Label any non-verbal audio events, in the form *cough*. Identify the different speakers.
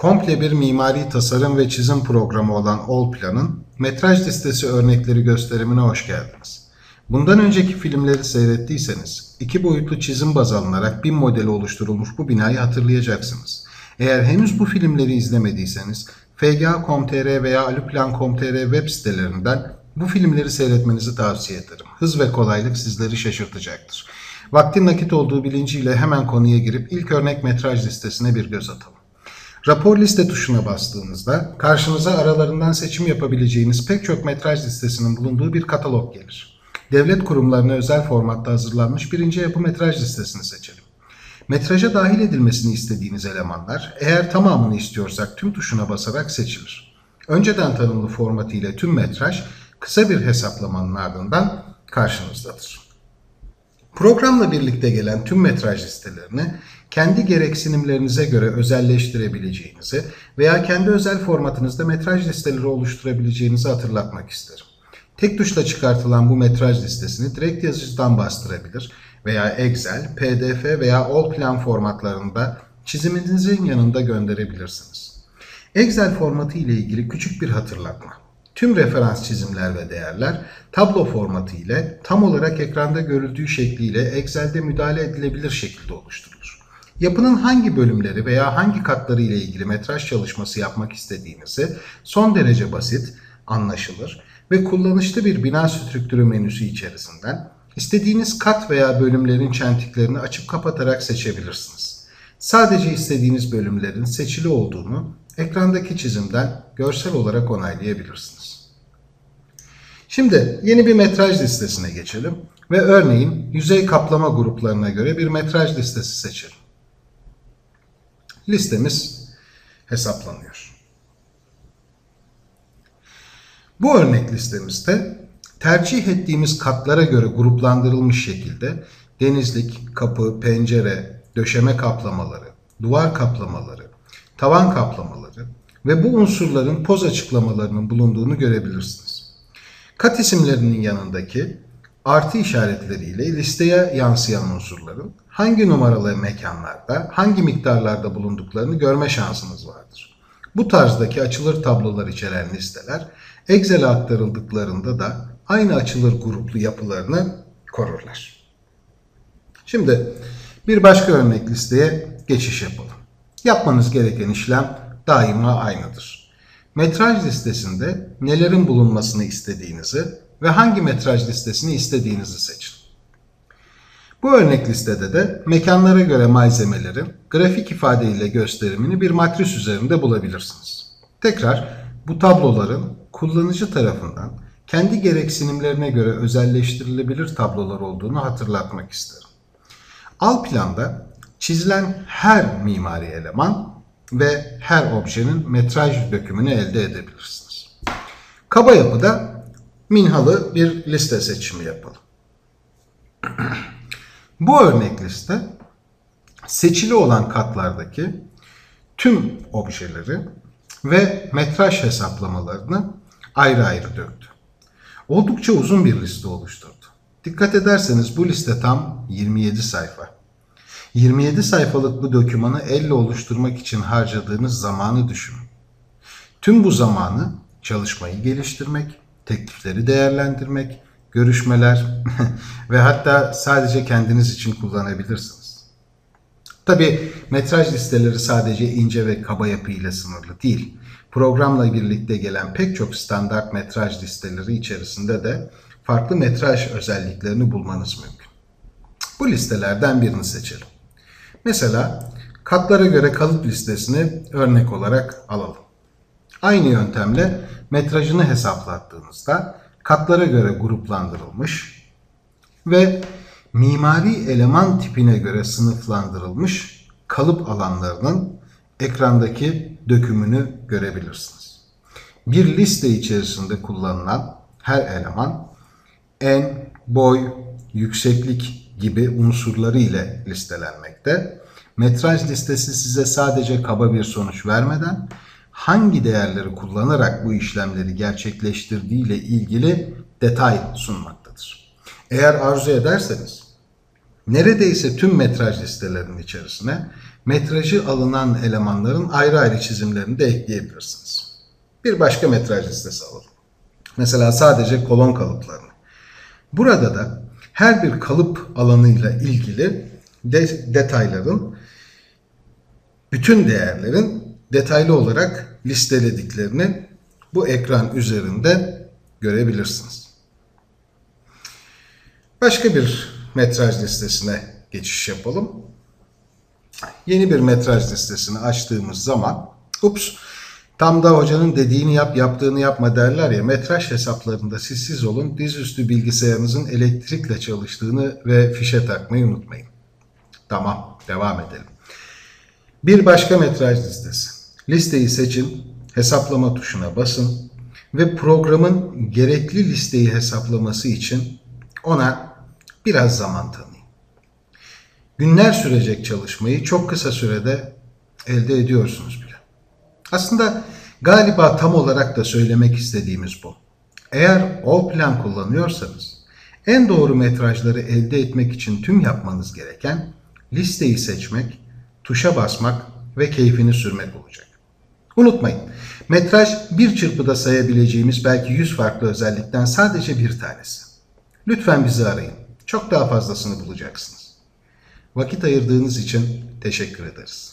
Speaker 1: komple bir mimari tasarım ve çizim programı olan Allplan'ın metraj listesi örnekleri gösterimine hoş geldiniz. Bundan önceki filmleri seyrettiyseniz iki boyutlu çizim baz alınarak bin modeli oluşturulmuş bu binayı hatırlayacaksınız. Eğer henüz bu filmleri izlemediyseniz fga.com.tr veya aluplan.com.tr web sitelerinden bu filmleri seyretmenizi tavsiye ederim. Hız ve kolaylık sizleri şaşırtacaktır. Vaktin nakit olduğu bilinciyle hemen konuya girip ilk örnek metraj listesine bir göz atalım. Rapor liste tuşuna bastığınızda karşınıza aralarından seçim yapabileceğiniz pek çok metraj listesinin bulunduğu bir katalog gelir. Devlet kurumlarına özel formatta hazırlanmış birinci yapı metraj listesini seçelim. Metraja dahil edilmesini istediğiniz elemanlar eğer tamamını istiyorsak tüm tuşuna basarak seçilir. Önceden tanımlı formatı ile tüm metraj kısa bir hesaplamanın ardından karşınızdadır. Programla birlikte gelen tüm metraj listelerini kendi gereksinimlerinize göre özelleştirebileceğinizi veya kendi özel formatınızda metraj listeleri oluşturabileceğinizi hatırlatmak isterim. Tek tuşla çıkartılan bu metraj listesini direkt yazıcıdan bastırabilir veya Excel, PDF veya Allplan formatlarında çiziminizin yanında gönderebilirsiniz. Excel formatı ile ilgili küçük bir hatırlatma. Tüm referans çizimler ve değerler tablo formatı ile tam olarak ekranda görüldüğü şekliyle Excel'de müdahale edilebilir şekilde oluşturulur. Yapının hangi bölümleri veya hangi katları ile ilgili metraj çalışması yapmak istediğinizi son derece basit, anlaşılır ve kullanışlı bir bina strüktürü menüsü içerisinden istediğiniz kat veya bölümlerin çentiklerini açıp kapatarak seçebilirsiniz. Sadece istediğiniz bölümlerin seçili olduğunu ekrandaki çizimden görsel olarak onaylayabilirsiniz. Şimdi yeni bir metraj listesine geçelim ve örneğin yüzey kaplama gruplarına göre bir metraj listesi seçelim. Listemiz hesaplanıyor. Bu örnek listemizde tercih ettiğimiz katlara göre gruplandırılmış şekilde denizlik, kapı, pencere, döşeme kaplamaları, duvar kaplamaları, tavan kaplamaları ve bu unsurların poz açıklamalarının bulunduğunu görebilirsiniz. Kat isimlerinin yanındaki artı işaretleriyle listeye yansıyan unsurların hangi numaralı mekanlarda, hangi miktarlarda bulunduklarını görme şansınız vardır. Bu tarzdaki açılır tablolar içeren listeler Excel'e aktarıldıklarında da aynı açılır gruplu yapılarını korurlar. Şimdi bir başka örnek listeye geçiş yapalım. Yapmanız gereken işlem daima aynıdır. Metraj listesinde nelerin bulunmasını istediğinizi ve hangi metraj listesini istediğinizi seçin. Bu örnek listede de mekanlara göre malzemelerin grafik ifadeyle gösterimini bir matris üzerinde bulabilirsiniz. Tekrar bu tabloların kullanıcı tarafından kendi gereksinimlerine göre özelleştirilebilir tablolar olduğunu hatırlatmak isterim. Al planda çizilen her mimari eleman ve her objenin metraj dökümünü elde edebilirsiniz. Kaba yapıda minhalı bir liste seçimi yapalım. *clears throat* Bu örnek liste seçili olan katlardaki tüm objeleri ve metraj hesaplamalarını ayrı ayrı döktü. Oldukça uzun bir liste oluşturdu. Dikkat ederseniz bu liste tam 27 sayfa. 27 sayfalık bu dokümanı elle oluşturmak için harcadığınız zamanı düşünün. Tüm bu zamanı çalışmayı geliştirmek, teklifleri değerlendirmek, görüşmeler *laughs* ve hatta sadece kendiniz için kullanabilirsiniz. Tabi metraj listeleri sadece ince ve kaba yapı ile sınırlı değil. Programla birlikte gelen pek çok standart metraj listeleri içerisinde de farklı metraj özelliklerini bulmanız mümkün. Bu listelerden birini seçelim. Mesela katlara göre kalıp listesini örnek olarak alalım. Aynı yöntemle metrajını hesaplattığınızda katlara göre gruplandırılmış ve mimari eleman tipine göre sınıflandırılmış kalıp alanlarının ekrandaki dökümünü görebilirsiniz. Bir liste içerisinde kullanılan her eleman en, boy, yükseklik gibi unsurları ile listelenmekte. Metraj listesi size sadece kaba bir sonuç vermeden hangi değerleri kullanarak bu işlemleri gerçekleştirdiği ile ilgili detay sunmaktadır. Eğer arzu ederseniz neredeyse tüm metraj listelerinin içerisine metrajı alınan elemanların ayrı ayrı çizimlerini de ekleyebilirsiniz. Bir başka metraj listesi alalım. Mesela sadece kolon kalıplarını. Burada da her bir kalıp alanıyla ilgili de- detayların, bütün değerlerin detaylı olarak listelediklerini bu ekran üzerinde görebilirsiniz. Başka bir metraj listesine geçiş yapalım. Yeni bir metraj listesini açtığımız zaman, ups, tam da hocanın dediğini yap, yaptığını yapma derler ya, metraj hesaplarında siz olun, dizüstü bilgisayarınızın elektrikle çalıştığını ve fişe takmayı unutmayın. Tamam, devam edelim. Bir başka metraj listesi. Listeyi seçin, hesaplama tuşuna basın ve programın gerekli listeyi hesaplaması için ona biraz zaman tanıyın. Günler sürecek çalışmayı çok kısa sürede elde ediyorsunuz. Aslında galiba tam olarak da söylemek istediğimiz bu. Eğer all plan kullanıyorsanız en doğru metrajları elde etmek için tüm yapmanız gereken listeyi seçmek, tuşa basmak ve keyfini sürmek olacak. Unutmayın, metraj bir çırpıda sayabileceğimiz belki 100 farklı özellikten sadece bir tanesi. Lütfen bizi arayın. Çok daha fazlasını bulacaksınız. Vakit ayırdığınız için teşekkür ederiz.